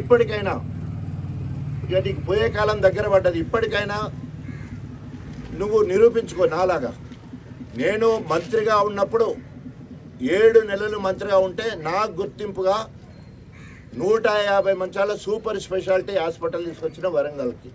ఇప్పటికైనా ఇక నీకు పోయే కాలం దగ్గర పడ్డది. ఇప్పటికైనా నువ్వు నిరూపించుకో నాలాగా. నేను మంత్రిగా ఉన్నప్పుడు ఏడు నెలలు మంత్రిగా ఉంటే నాకు గుర్తింపుగా నూట యాభై మంచాల సూపర్ స్పెషాలిటీ హాస్పిటల్ తీసుకొచ్చిన వరంగల్కి.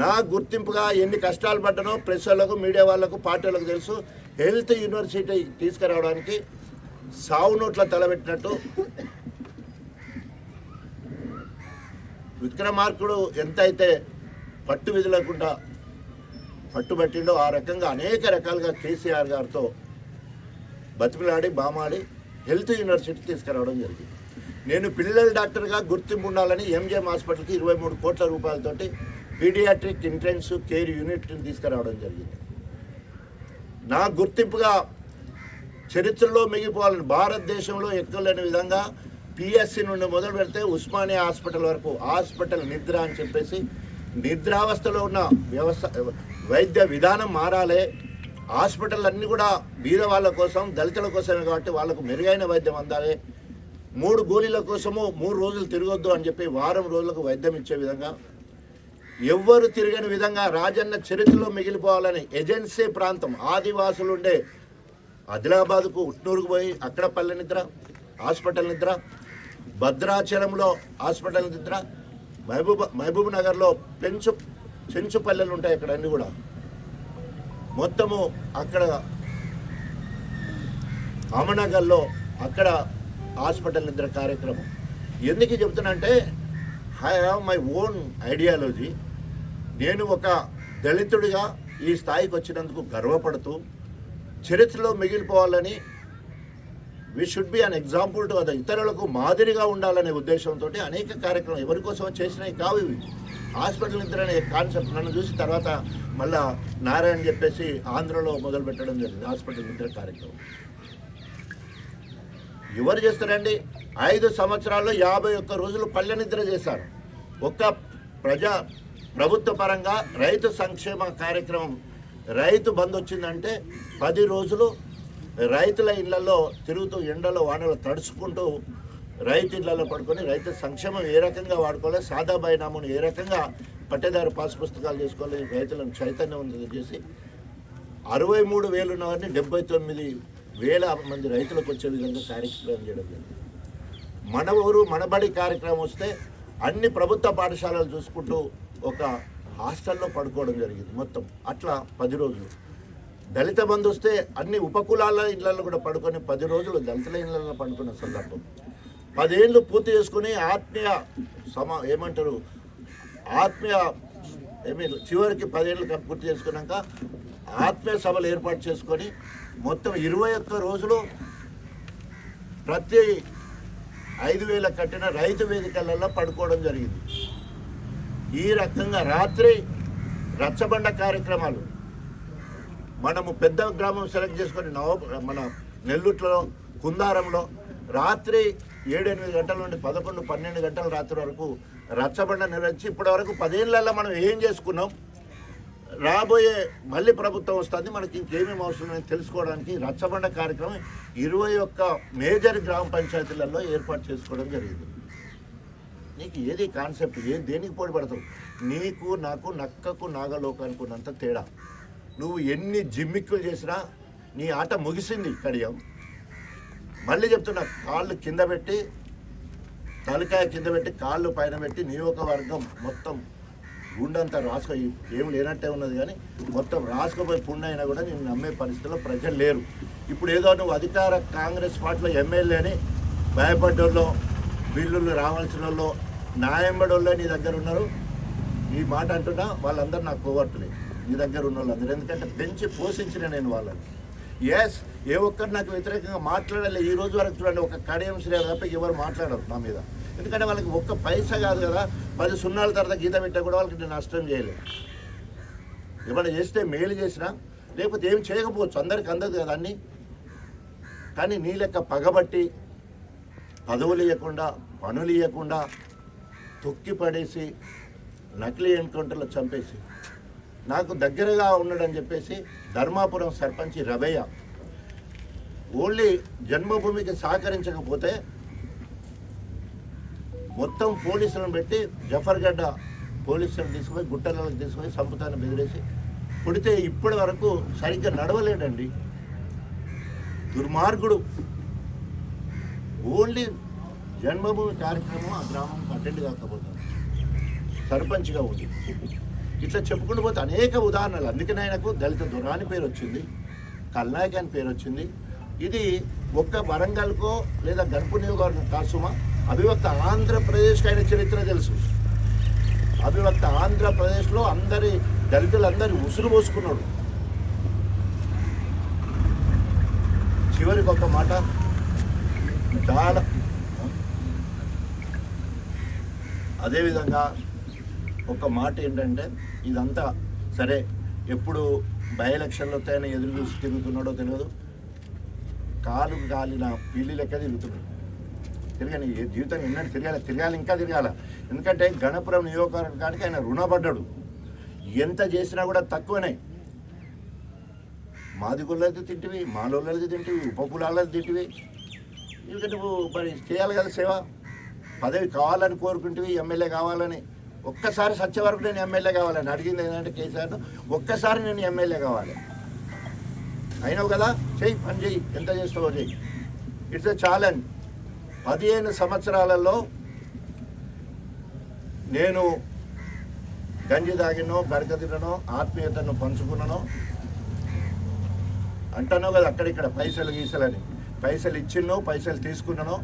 నా గుర్తింపుగా ఎన్ని కష్టాలు పడ్డానో ప్రెస్ వాళ్ళకు మీడియా వాళ్ళకు పార్టీలకు తెలుసు. హెల్త్ యూనివర్సిటీ తీసుకురావడానికి సావు నోట్ల తలబెట్టినట్టు విక్రమార్కుడు ఎంతైతే పట్టు విధులకుండా పట్టుబట్టిండో ఆ రకంగా అనేక రకాలుగా కేసీఆర్ గారితో బతిమిలాడి బామాడి హెల్త్ యూనివర్సిటీ తీసుకురావడం జరిగింది. నేను పిల్లల డాక్టర్గా గుర్తింపు ఉండాలని ఎంజిఎం హాస్పిటల్కి ఇరవై మూడు కోట్ల రూపాయలతోటి పీడియాట్రిక్ ఇంట్రెన్స్ కేర్ యూనిట్ని తీసుకురావడం జరిగింది. నా గుర్తింపుగా చరిత్రలో మిగిలిపోవాలని భారతదేశంలో ఎక్కలేని విధంగా పిఎస్సి నుండి మొదలు పెడితే ఉస్మానియా హాస్పిటల్ వరకు హాస్పిటల్ నిద్ర అని చెప్పేసి నిద్రావస్థలో ఉన్న వ్యవస్థ వైద్య విధానం మారాలే. హాస్పిటల్ అన్నీ కూడా బీద వాళ్ళ కోసం దళితుల కోసమే కాబట్టి వాళ్ళకు మెరుగైన వైద్యం అందాలి. మూడు గోళీల కోసము మూడు రోజులు తిరగొద్దు అని చెప్పి వారం రోజులకు వైద్యం ఇచ్చే విధంగా ఎవ్వరు తిరగని విధంగా రాజన్న చరిత్రలో మిగిలిపోవాలని ఏజెన్సీ ప్రాంతం ఆదివాసులు ఉండే ఆదిలాబాద్కు ఉట్నూరుకు పోయి అక్కడ పల్లె నిద్ర హాస్పిటల్ నిద్ర భద్రాచలంలో హాస్పిటల్ దగ్గర మహబూబ్ మహబూబ్ నగర్లో పెంచు చెంచు పల్లెలు ఉంటాయి అక్కడ అన్నీ కూడా. మొత్తము అక్కడ అమనగర్లో అక్కడ హాస్పిటల్ నిద్ర కార్యక్రమం. ఎందుకు చెప్తున్నంటే I have my own ideology నేను ఒక దళితుడిగా ఈ స్థాయికి వచ్చినందుకు గర్వపడుతూ చరిత్రలో మిగిలిపోవాలని we should be an example to other ఇతరులకు మాదిరిగా ఉండాలనే ఉద్దేశంతో అనేక కార్యక్రమం ఎవరి కోసం చేసినవి కావు ఇవి. హాస్పిటల్ నిద్ర అనే కాన్సెప్ట్ నన్ను చూసి తర్వాత మళ్ళా నారాయణ చెప్పేసి ఆంధ్రలో మొదలు పెట్టడం జరిగింది హాస్పిటల్ నిద్ర కార్యక్రమం. ఎవరు చేస్తారండి? ఐదు సంవత్సరాల్లో యాభై ఒక్క రోజులు పల్లె నిద్ర చేశారు. ఒక్క ప్రజా ప్రభుత్వ పరంగా రైతు సంక్షేమ కార్యక్రమం రైతు బంద్ వచ్చిందంటే పది రోజులు రైతుల ఇళ్ళలో తిరుగుతూ ఎండలో వానలు తడుచుకుంటూ రైతు ఇళ్ళలో పడుకొని రైతు సంక్షేమం ఏ రకంగా వాడుకోవాలి సాదా బైనామును ఏ రకంగా పట్టేదారు పాస్ పుస్తకాలు చేసుకోవాలి రైతులను చైతన్యం చేసి అరవై మూడు వేలు ఉన్నవారిని డెబ్బై తొమ్మిది వేల మంది రైతులకు వచ్చే విధంగా కార్యక్రమం చేయడం జరిగింది. మన ఊరు మనబడి కార్యక్రమం వస్తే అన్ని ప్రభుత్వ పాఠశాలలు చూసుకుంటూ ఒక హాస్టల్లో పడుకోవడం జరిగింది మొత్తం. అట్లా పది రోజులు. దళిత బంధు వస్తే అన్ని ఉపకులాల ఇళ్ళలో కూడా పడుకొని పది రోజులు దళితుల ఇళ్ళలో పడుకున్న సందర్భం. పదేళ్ళు పూర్తి చేసుకుని ఆత్మీయ సమా ఏమంటారు? ఆత్మీయ ఏమి చివరికి పదేళ్ళు పూర్తి చేసుకున్నాక ఆత్మీయ సభలు ఏర్పాటు చేసుకొని మొత్తం ఇరవై ఒక్క రోజులు ప్రతి ఐదు వేల కట్టిన రైతు వేదికలలో పడుకోవడం జరిగింది. ఈ రకంగా రాత్రి రచ్చబండ కార్యక్రమాలు మనము పెద్ద గ్రామం సెలెక్ట్ చేసుకొని నవ మన నెల్లుట్లో కుందారంలో రాత్రి ఏడెనిమిది గంటల నుండి పదకొండు పన్నెండు గంటల రాత్రి వరకు రచ్చబండ నిర్వహించి ఇప్పటి వరకు పదేళ్ళల్లో మనం ఏం చేసుకున్నాం? రాబోయే మళ్ళీ ప్రభుత్వం వస్తుంది. మనకి ఇంకేమేమి అవసరం తెలుసుకోవడానికి రచ్చబండ కార్యక్రమం ఇరవై ఒక్క మేజర్ గ్రామ పంచాయతీలలో ఏర్పాటు చేసుకోవడం జరిగింది. నీకు ఏది కాన్సెప్ట్? ఏ దేనికి పోటీ పడతావు? నీకు నాకు నక్కకు నాగలోకానికి ఉన్నంత తేడా. నువ్వు ఎన్ని జిమ్మిక్కులు చేసినా నీ ఆట ముగిసింది కడియం. మళ్ళీ చెప్తున్నా కాళ్ళు కింద పెట్టి తలకాయ కింద పెట్టి కాళ్ళు పైన పెట్టి నియోజకవర్గం మొత్తం గుండంతా రాసుకో ఏం లేనట్టే ఉన్నది కానీ మొత్తం రాసుకుపోయి పుణ్య అయినా కూడా నేను నమ్మే పరిస్థితిలో ప్రజలు లేరు. ఇప్పుడు ఏదో నువ్వు అధికార కాంగ్రెస్ పార్టీలో ఎమ్మెల్యేని భయపడ్డోళ్ళు బిల్లులు రావాల్సిన వాళ్ళు నాయంబడోళ్ళే నీ దగ్గర ఉన్నారు. ఈ మాట అంటున్నా వాళ్ళందరూ నాకు కోవర్తులే నీ దగ్గర ఉన్న వాళ్ళందరూ ఎందుకంటే పెంచి పోషించిన నేను వాళ్ళని. ఎస్ ఏ ఒక్కరు నాకు వ్యతిరేకంగా మాట్లాడలే. ఈ రోజు వరకు చూడండి ఒక కడియం శ్రీ తప్ప ఎవరు మాట్లాడరు నా మీద. ఎందుకంటే వాళ్ళకి ఒక్క పైసా కాదు కదా. పది సున్నాల తర్వాత గీత పెట్టా కూడా వాళ్ళకి నేను నష్టం చేయలేదు ఏమైనా చేస్తే మేలు చేసినా లేకపోతే ఏం చేయకపోవచ్చు. అందరికి అందదు కదా అన్నీ. కానీ నీ లెక్క పగబట్టి పదవులు ఇవ్వకుండా పనులు ఇవ్వకుండా తొక్కి పడేసి నకిలీ ఎన్కౌంటర్లో చంపేసి నాకు దగ్గరగా ఉన్నాడని చెప్పేసి ధర్మాపురం సర్పంచ్ రవయ్య ఓన్లీ జన్మభూమికి సహకరించకపోతే మొత్తం పోలీసులను పెట్టి జఫర్గడ్డ పోలీసులను తీసుకుపోయి గుట్టలకు తీసుకుపోయి సంపుతాన్ని బెదిరేసి పుడితే ఇప్పటి వరకు సరిగ్గా నడవలేడండి. దుర్మార్గుడు. ఓన్లీ జన్మభూమి కార్యక్రమం ఆ గ్రామం అటెండ్ కాకపోతుంది సర్పంచ్గా ఉంది ఇట్లా చెప్పుకుంటూ పోతే అనేక ఉదాహరణలు. అందుకనే ఆయనకు దళిత దురాని పేరు వచ్చింది కల్నాయక్ అని పేరు వచ్చింది. ఇది ఒక్క వరంగల్కో లేదా గణపు నియోగవర్గం కాసుమా అభివక్త ఆంధ్రప్రదేశ్కి ఆయన చరిత్ర తెలుసు. అభివక్త ఆంధ్రప్రదేశ్లో అందరి దళితులందరి ఉసురు పోసుకున్నాడు. చివరికి ఒక మాట చాలా అదేవిధంగా ఒక మాట ఏంటంటే ఇదంతా సరే ఎప్పుడు బై ఎలక్షన్లో వస్తాయని ఎదురు చూసి తిరుగుతున్నాడో తెలియదు. కాలు కాలిన పిల్లి లెక్క తిరుగుతున్నాడు. తిరగని ఏ జీవితం ఎన్నడూ తిరగాలి తిరగాలి ఇంకా తిరగాల. ఎందుకంటే గణపురం నియోజకవర్గానికి ఆయన రుణపడ్డాడు. ఎంత చేసినా కూడా తక్కువనే. మాది గుళ్ళది తింటివి మాలోళ్ళది తింటివి ఉప కులాలది తింటివి. ఎందుకంటే మరి చేయాలి కదా సేవ. పదవి కావాలని కోరుకుంటేవి ఎమ్మెల్యే కావాలని. ఒక్కసారి సత్య వరకు నేను ఎమ్మెల్యే కావాలని అడిగింది ఏంటంటే కేసీఆర్ను ఒక్కసారి నేను ఎమ్మెల్యే కావాలి. అయినావు కదా? చెయ్యి పని చెయ్యి ఎంత చేస్తావో చెయ్యి. It's a challenge. పదిహేను సంవత్సరాలలో నేను గంజి తాగినో గడక తిననో ఆత్మీయతను పంచుకున్నానో అంటానో కదా అక్కడిక్కడ పైసలు గీసలని. పైసలు ఇచ్చినో పైసలు తీసుకున్నానో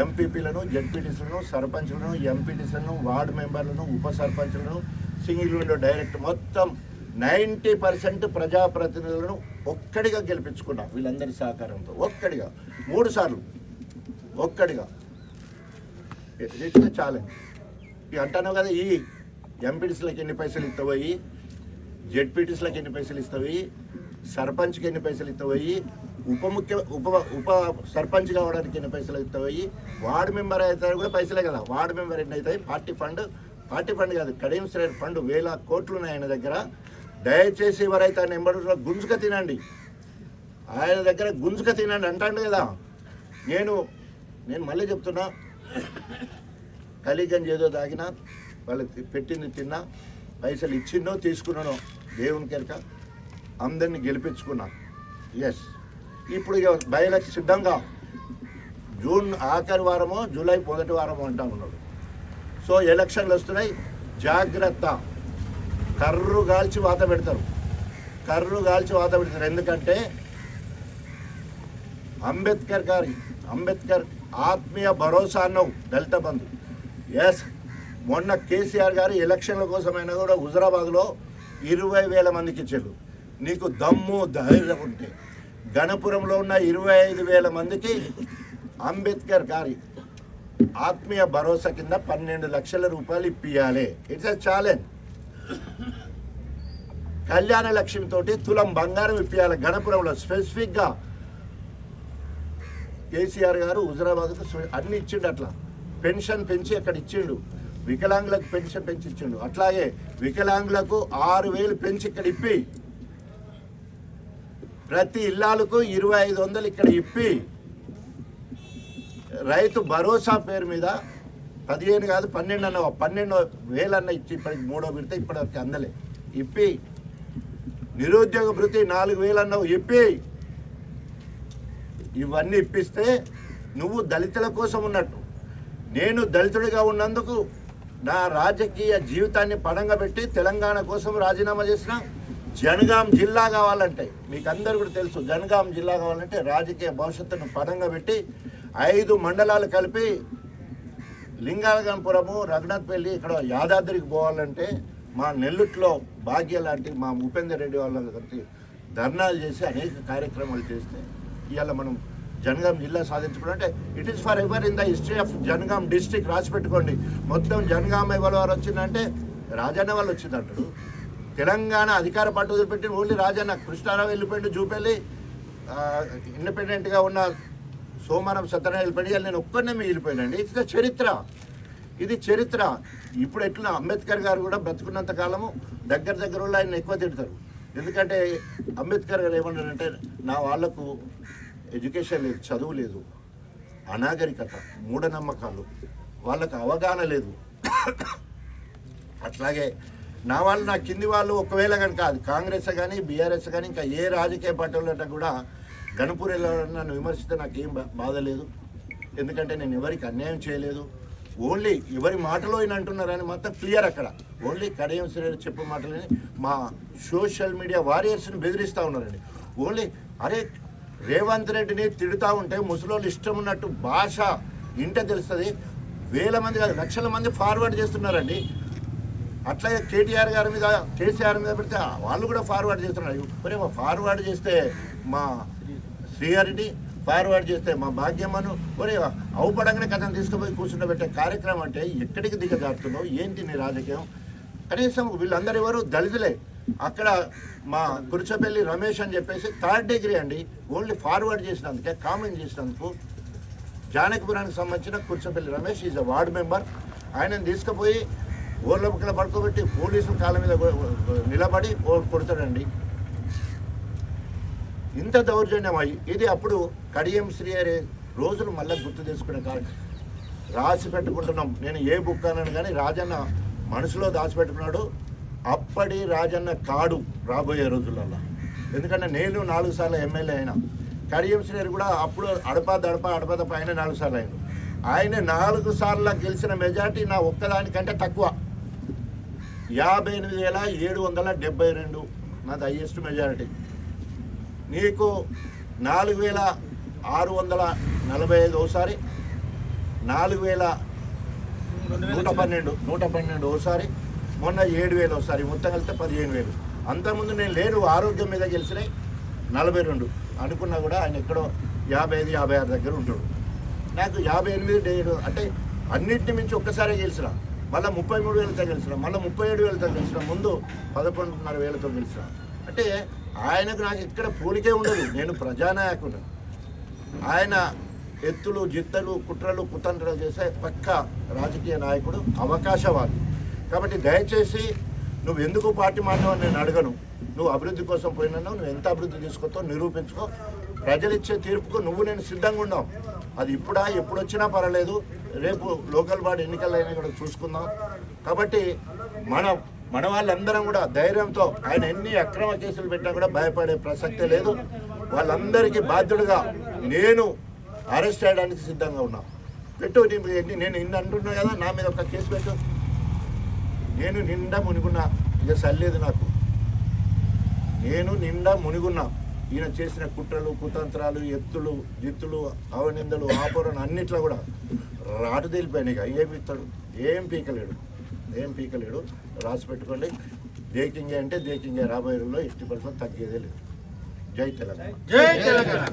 ఎంపీపీలను జడ్పీటీసీలను సర్పంచ్లను ఎంపీటీసీలను వార్డు మెంబర్లను ఉప సర్పంచ్లను సింగిల్ విండో డైరెక్ట్ మొత్తం నైంటీ పర్సెంట్ ప్రజాప్రతినిధులను ఒక్కడిగా గెలిపించుకున్నా వీళ్ళందరి సహకారంతో. ఒక్కడిగా. మూడు సార్లు. ఒక్కడిగా. ఇట్స్ ఛాలెంజ్ ఇక అంటాను కదా ఈ ఎంపీటీసీలకు ఎన్ని పైసలు ఇస్తావయ్యి జెడ్పీటీసీలకు ఎన్ని పైసలు ఇస్తావి సర్పంచ్కి ఎన్ని పైసలు ఇస్తావయ్యి ఉప ముఖ్య ఉప ఉప సర్పంచ్ కావడానికి ఎన్ని పైసలు అవుతాయి? వార్డు మెంబర్ అయితే కూడా పైసలే కదా. వార్డు మెంబర్ ఎన్ని అవుతాయి? పార్టీ ఫండ్ పార్టీ ఫండ్ కాదు కడియం శ్రేణి ఫండ్ వేల కోట్లు ఉన్నాయి ఆయన దగ్గర. దయచేసి ఎవరైతే ఆయన ఎంబడులో గుంజుక తినండి. ఆయన దగ్గర గుంజుక తినండి అంటాడు కదా. నేను నేను మళ్ళీ చెప్తున్నా. కలిగంజ్ ఏదో తాగినా వాళ్ళు పెట్టింది తిన్నా పైసలు ఇచ్చిందో తీసుకున్నానో దేవుని కెరక అందరిని గెలిపించుకున్నా. ఎస్ ఇప్పుడు ఇక సిద్ధంగా జూన్ ఆఖరి వారమో జూలై మొదటి వారమో అంటా ఉన్నాడు. సో ఎలక్షన్లు వస్తున్నాయి. జాగ్రత్త. కర్రు గాల్చి వాత పెడతారు. కర్రు గాల్చి వాత పెడతారు. ఎందుకంటే అంబేద్కర్ గారి అంబేద్కర్ ఆత్మీయ భరోసా అన్నావు దళిత బంధు. ఎస్ మొన్న కేసీఆర్ గారు ఎలక్షన్ల కోసమైనా కూడా హుజరాబాద్లో ఇరవై వేల మందికి ఇచ్చారు. నీకు దమ్ము ధైర్యం ఉంటే. గణపురంలో ఉన్న ఇరవై ఐదు వేల మందికి అంబేద్కర్ గారి ఆత్మీయ భరోసా కింద పన్నెండు లక్షల రూపాయలు ఇప్పియాలి. It's a challenge Kalyana Lakshmi తోటి తులం బంగారం ఇప్పియాలి గణపురంలో. స్పెసిఫిక్గా కేసీఆర్ గారు హుజరాబాద్కు అన్ని ఇచ్చిండు అట్లా. పెన్షన్ పెంచి అక్కడ ఇచ్చిండు. వికలాంగులకు పెన్షన్ పెంచి ఇచ్చిండు. అట్లాగే వికలాంగులకు ఆరు వేలు పెంచి ఇక్కడ ఇప్పి. ప్రతి ఇల్లాలకు ఇరవై ఐదు వందలు ఇక్కడ ఇప్పి రైతు భరోసా పేరు మీద పదిహేను కాదు పన్నెండు అన్న పన్నెండు వేలు అన్న ఇచ్చి ఇప్పటికి మూడో విడత ఇప్పటివరకు అందలే. ఇప్పి నిరుద్యోగ భృతి నాలుగు వేలు ఇప్పి ఇవన్నీ ఇప్పిస్తే నువ్వు దళితుల కోసం ఉన్నట్టు. నేను దళితుడిగా ఉన్నందుకు నా రాజకీయ జీవితాన్ని పడంగా పెట్టి తెలంగాణ కోసం రాజీనామా చేసిన జనగాం జిల్లా కావాలంటే మీకు అందరు కూడా తెలుసు జనగాం జిల్లా కావాలంటే రాజకీయ భవిష్యత్తును పదంగా పెట్టి ఐదు మండలాలు కలిపి లింగాలగంపురము రఘునాథ్పల్లి ఇక్కడ యాదాద్రికి పోవాలంటే మా నెల్లుట్లో భాగ్య లాంటి మా ఉపేందర్ రెడ్డి వాళ్ళ ధర్నాలు చేసి అనేక కార్యక్రమాలు చేస్తే ఇవాళ మనం జనగాం జిల్లా సాధించుకోవడం అంటే it is forever in the history of Jangaon district రాసి పెట్టుకోండి. మొత్తం జనగాం ఎవరు వారు వచ్చిందంటే రాజన్న వాళ్ళు వచ్చిందంటాడు తెలంగాణ అధికార పట్టు వదిలిపెట్టిన ఓన్లీ రాజన్న కృష్ణారావు వెళ్ళిపోయిండు చూపెళ్ళి ఇండిపెండెంట్గా ఉన్న సోమవారం సత్యనారాయణ వెళ్ళిపోయి నేను ఒక్కనే మిగిలిపోయానండి ఇది చరిత్ర. ఇది చరిత్ర. ఇప్పుడు ఎట్లా అంబేద్కర్ గారు కూడా బ్రతుకున్నంత కాలము దగ్గర దగ్గర వాళ్ళు ఆయన ఎక్కువ తిడతారు. ఎందుకంటే అంబేద్కర్ గారు ఏమన్నారంటే నా వాళ్ళకు ఎడ్యుకేషన్ లేదు చదువు లేదు. అనాగరికత మూఢనమ్మకాలు. వాళ్ళకు అవగాహన లేదు. అట్లాగే నా వాళ్ళు నా కింది వాళ్ళు ఒకవేళ కనుక అది కాంగ్రెస్ కానీ బీఆర్ఎస్ కానీ ఇంకా ఏ రాజకీయ పార్టీలట కూడా గణపూర్ వెళ్ళాలని నన్ను విమర్శిస్తే నాకేం బా- బాధ లేదు. ఎందుకంటే నేను ఎవరికి అన్యాయం చేయలేదు. ఓన్లీ ఎవరి మాటలో ఈయన అంటున్నారని మాత్రం క్లియర్ అక్కడ. ఓన్లీ కడియం శ్రేణి చెప్పే మాటలని మా సోషల్ మీడియా వారియర్స్ని బెదిరిస్తూ ఉన్నారండి. ఓన్లీ అరే రేవంత్ రెడ్డిని తిడుతూ ఉంటే ముసలోళ్ళు ఇష్టం ఉన్నట్టు భాష ఇంట తెలుస్తుంది. వేల మంది కాదు లక్షల మంది ఫార్వర్డ్ చేస్తున్నారండి. అట్లాగే కేటీఆర్ గారి మీద కేసీఆర్ మీద పెడితే వాళ్ళు కూడా ఫార్వర్డ్ చేస్తున్నారు. మరి ఫార్వర్డ్ చేస్తే మా శ్రీహరిని ఫార్వర్డ్ చేస్తే మా భాగ్యమ్మను ఒరే అవుపడంగానే కథను తీసుకుపోయి కూర్చుండబెట్టే కార్యక్రమం అంటే ఎక్కడికి దిగజారుతున్నావు? ఏంటి నీ రాజకీయం? కనీసం వీళ్ళందరూ ఎవరు? దళితులే. అక్కడ మా కురుచపల్లి రమేష్ అని చెప్పేసి థర్డ్ డిగ్రీ అండి. ఓన్లీ ఫార్వర్డ్ చేసినందుకే కామెంట్ చేసినందుకు జానకిపురానికి సంబంధించిన Kuruchapalli Ramesh is a ward member ఆయనను తీసుకుపోయి ఓర్లపక్కల పడుకోబెట్టి పోలీసులు కాళ్ళ మీద నిలబడి కొడతాడండి ఇంత దౌర్జన్యం అయ్యి ఇది అప్పుడు కడియం శ్రీ అనే రోజులు మళ్ళీ గుర్తు చేసుకునే కాదు రాసి పెట్టుకుంటున్నాం. నేను ఏ బుక్ అన్నాను కానీ రాజన్న మనసులో దాచిపెట్టుకున్నాడు అప్పటి రాజన్న కాడు రాబోయే రోజులలో ఎందుకంటే నేను నాలుగు సార్లు ఎమ్మెల్యే అయినా. కడియం శ్రీ కూడా అప్పుడు అడప దడప అడప ఆయన నాలుగు సార్లు అయిన ఆయన నాలుగు సార్లు గెలిచిన మెజార్టీ నా ఒక్కదానికంటే తక్కువ. యాభై ఎనిమిది వేల ఏడు వందల డెబ్బై రెండు. నాది హైయెస్ట్ మెజారిటీ నీకు నాలుగు వేల ఆరు వందల నలభై ఐదు ఒకసారి నాలుగు వేల నూట పన్నెండు నూట పన్నెండు ఒకసారి మొన్న ఏడు వేలు ఒకసారి మొత్తం కలిస్తే పదిహేను వేలు. అంతకుముందు నేను లేను ఆరోగ్యం మీద గెలిచినాయి నలభై రెండు. అనుకున్నా కూడా ఆయన ఎక్కడో యాభై ఐదు యాభై ఆరు దగ్గర ఉంటాడు. నాకు యాభై ఎనిమిది డేడు అంటే అన్నింటిని మించి ఒక్కసారే గెలిచినా. మళ్ళీ ముప్పై మూడు వేలతో గెలిచిన మళ్ళీ ముప్పై ఏడు వేలతో గెలిచిన ముందు పదకొండున్నర వేలతో గెలిచిన. అంటే ఆయనకు నాకు ఇక్కడ పోలికే ఉండదు. నేను ప్రజానాయకుడు. ఆయన ఎత్తులు జిత్తలు కుట్రలు కుతంత్రలు చేసే పక్క రాజకీయ నాయకుడు అవకాశవాది. కాబట్టి దయచేసి నువ్వు ఎందుకు పార్టీ మాట్లాడవు నేను అడగను. నువ్వు అభివృద్ధి కోసం పోయినావు నువ్వు ఎంత అభివృద్ధి తీసుకొస్తావు నిరూపించుకో. ప్రజలు ఇచ్చే తీర్పుకు నువ్వు నేను సిద్ధంగా ఉన్నావు. అది ఇప్పుడా ఎప్పుడు వచ్చినా పర్వాలేదు. రేపు లోకల్ బాడీ ఎన్నికలైనా అయినా కూడా చూసుకుందాం. కాబట్టి మన మన వాళ్ళందరం కూడా ధైర్యంతో ఆయన ఎన్ని అక్రమ కేసులు పెట్టినా కూడా భయపడే ప్రసక్తే లేదు. వాళ్ళందరికీ బాధ్యుడుగా నేను అరెస్ట్ చేయడానికి సిద్ధంగా ఉన్నా. పెట్టు నీ- ఎన్ని- నేను ఇన్ని అంటున్నా కదా నా మీద ఒక కేసు పెట్టు. నేను నిండా మునిగున్నా ఇక సర్లేదు నాకు. నేను నిండా మునిగున్నా. ఈయన చేసిన కుట్రలు కుతంత్రాలు ఎత్తులు జిత్తులు అవనిందలు ఆపరణ అన్నిట్లో కూడా రాటు తేలిపోయినాయి ఇక. ఏమి ఇస్తాడు? ఏం పీకలేడు. ఏం పీకలేడు? రాసి పెట్టుకోండి. దేకింగే అంటే దేకింగే. రాబోయే రోజుల్లో ఎట్టి తగ్గేదే లేదు. జై తెలంగాణ. జై తెలంగాణ.